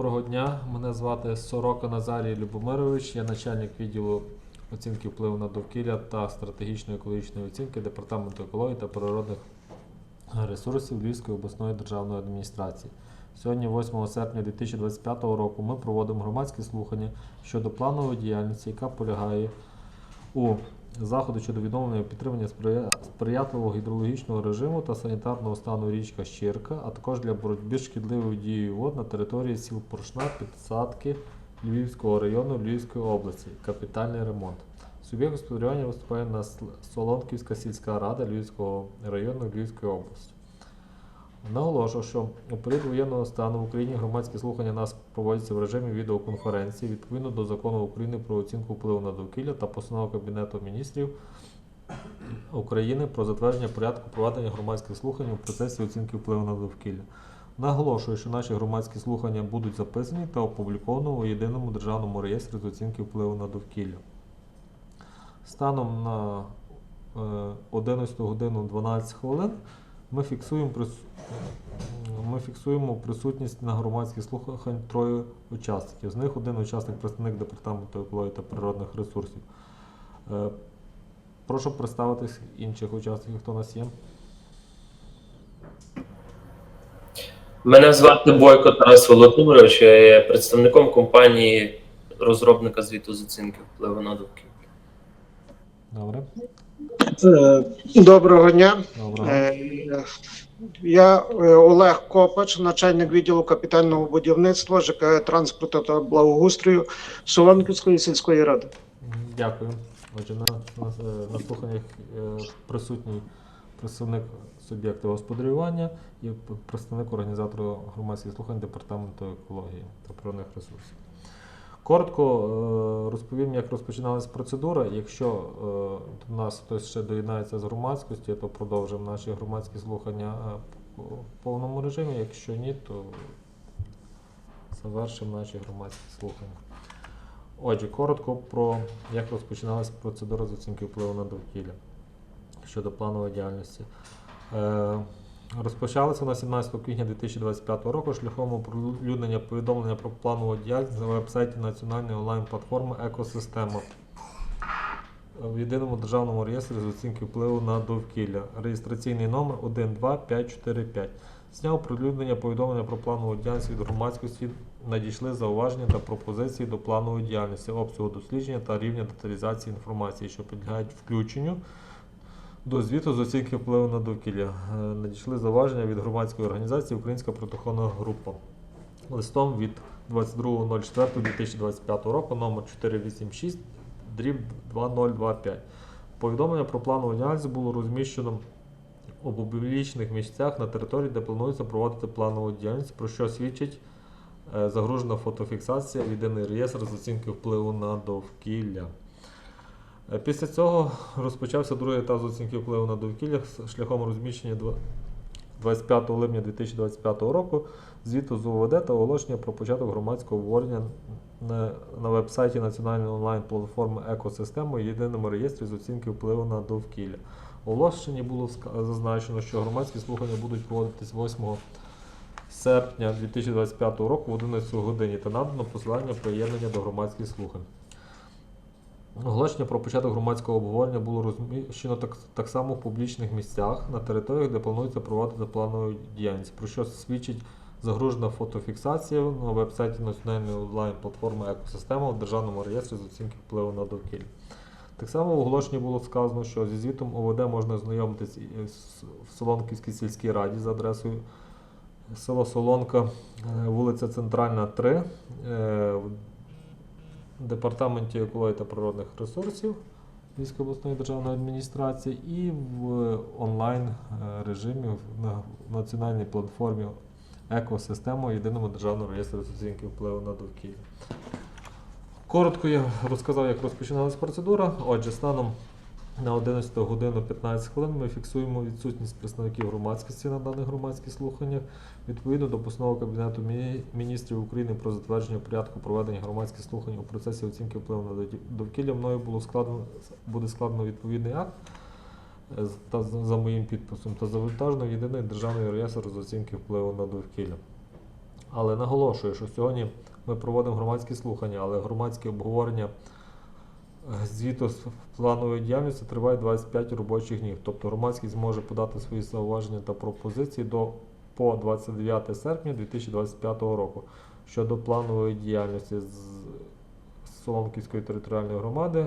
Доброго дня. Мене звати Сорока Назарій Любомирович. Я начальник відділу оцінки впливу на довкілля та стратегічної екологічної оцінки Департаменту екології та природних ресурсів Львівської обласної державної адміністрації. Сьогодні, 8 серпня 2025 року, ми проводимо громадські слухання щодо планової діяльності, яка полягає у заходи щодо відновлення підтримання сприятливого гідрологічного режиму та санітарного стану річка Щирка, а також для боротьби з шкідливою дією вод на території сіл Поршна, Підсадки Львівського району Львівської області. Капітальний ремонт. Суб'єкт господарювання виступає на Солонківська сільська рада Львівського району Львівської області. Наголошую, що у період воєнного стану в Україні громадські слухання нас проводяться в режимі відеоконференції відповідно до закону України про оцінку впливу на довкілля та постанови Кабінету міністрів України про затвердження порядку проведення громадських слухань у процесі оцінки впливу на довкілля. Наголошую, що наші громадські слухання будуть записані та опубліковані у єдиному державному реєстрі з оцінки впливу на довкілля. Станом на е, 11 годину 12 хвилин ми фіксуємо, прис... ми фіксуємо присутність на громадських слухань троє учасників. З них один учасник представник департаменту екології та природних ресурсів. Е, Прошу представитись інших учасників, хто у нас є. Мене звати Бойко Тарас Володимирович, я є представником компанії розробника звіту з оцінки впливу на довкілля. Добре. Е, Доброго дня. Доброго. Е, Я е, Олег Копач, начальник відділу капітального будівництва ЖКГ транспорту та благоустрою Солонківської сільської ради. Дякую. Отже, на, на, на слуханнях присутній представник суб'єкту господарювання і представник організатору громадських слухань Департаменту екології та природних ресурсів. Коротко е, розповім, як розпочиналась процедура. Якщо е, до нас хтось ще доєднається з громадськості, то продовжимо наші громадські слухання е, в повному режимі. Якщо ні, то завершимо наші громадські слухання. Отже, коротко про як розпочиналася процедура з оцінки впливу на довкілля щодо планової діяльності. Розпочалася на 17 квітня 2025 року шляхом оприлюднення повідомлення про планову діяльність на веб-сайті Національної онлайн-платформи Екосистема в єдиному державному реєстрі з оцінки впливу на довкілля. Реєстраційний номер 12545. З дня оприлюднення повідомлення про планову діяльність від громадськості надійшли зауваження та пропозиції до планової діяльності, обсягу дослідження та рівня деталізації інформації, що підлягають включенню до звіту з оцінки впливу на довкілля. Е, Надійшли зауваження від громадської організації Українська протокольна група. Листом від 22.04.2025 року номер 486 дріб 2025. Повідомлення про планову діяльність було розміщено у публічних місцях на території, де планується проводити планову діяльність, про що свідчить е, загружена фотофіксація в єдиний реєстр з оцінки впливу на довкілля. Е, Після цього розпочався другий етап з оцінки впливу на довкілля шляхом розміщення 25 липня 2025 року звіту з УВД та оголошення про початок громадського обговорення на, веб-сайті Національної онлайн-платформи Екосистема у єдиному реєстрі з оцінки впливу на довкілля. У оголошенні було зазначено, що громадські слухання будуть проводитись 8 серпня 2025 року в 11 годині та надано посилання приєднання до громадських слухань. Оголошення про початок громадського обговорення було розміщено так, так само в публічних місцях на територіях, де планується проводити планову діяльність, про що свідчить загружена фотофіксація на веб-сайті Національної онлайн-платформи Екосистема у Державному реєстрі з оцінки впливу на довкілля. Так само в оголошенні було сказано, що зі звітом ОВД можна знайомитись в Солонківській сільській раді за адресою село Солонка, е, вулиця Центральна, 3, е, в департаменті екології та природних ресурсів Львівської обласної державної адміністрації і в онлайн е, режимі на національній платформі екосистему Єдиного єдиному державному реєстрі оцінки впливу на довкілля. Коротко я розказав, як розпочиналась процедура. Отже, станом на 11 годину 15 хвилин ми фіксуємо відсутність представників громадськості на даних громадських слуханнях. Відповідно до постанови Кабінету міністрів України про затвердження порядку проведення громадських слухань у процесі оцінки впливу на довкілля, мною було складено, буде складено відповідний акт е, та за моїм підписом та завантажено в єдиний державний реєстр з оцінки впливу на довкілля. Але наголошую, що сьогодні ми проводимо громадські слухання, але громадське обговорення звіту з планової діяльності триває 25 робочих днів. Тобто громадськість зможе подати свої зауваження та пропозиції до по 29 серпня 2025 року щодо планової діяльності з Соломківської територіальної громади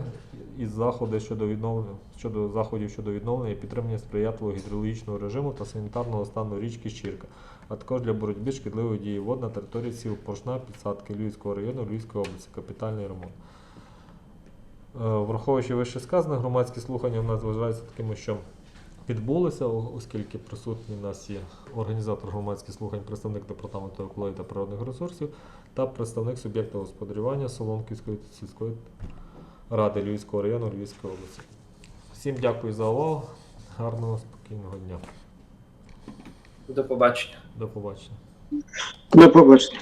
і заходи щодо відновлення щодо заходів щодо відновлення і підтримання сприятливого гідрологічного режиму та санітарного стану річки Щірка, а також для боротьби з шкідливою дією вод на території сіл Поршна, підсадки Львівського району, Львівської області, капітальний ремонт. Е, Враховуючи вище сказане, громадські слухання в нас вважаються такими, що відбулися, оскільки присутні в нас є організатор громадських слухань, представник департаменту екології та природних ресурсів та представник суб'єкта господарювання Соломківської сільської ради Львівського району Львівської області. Всім дякую за увагу. Гарного спокійного дня. До побачення. До побачення. До побачення.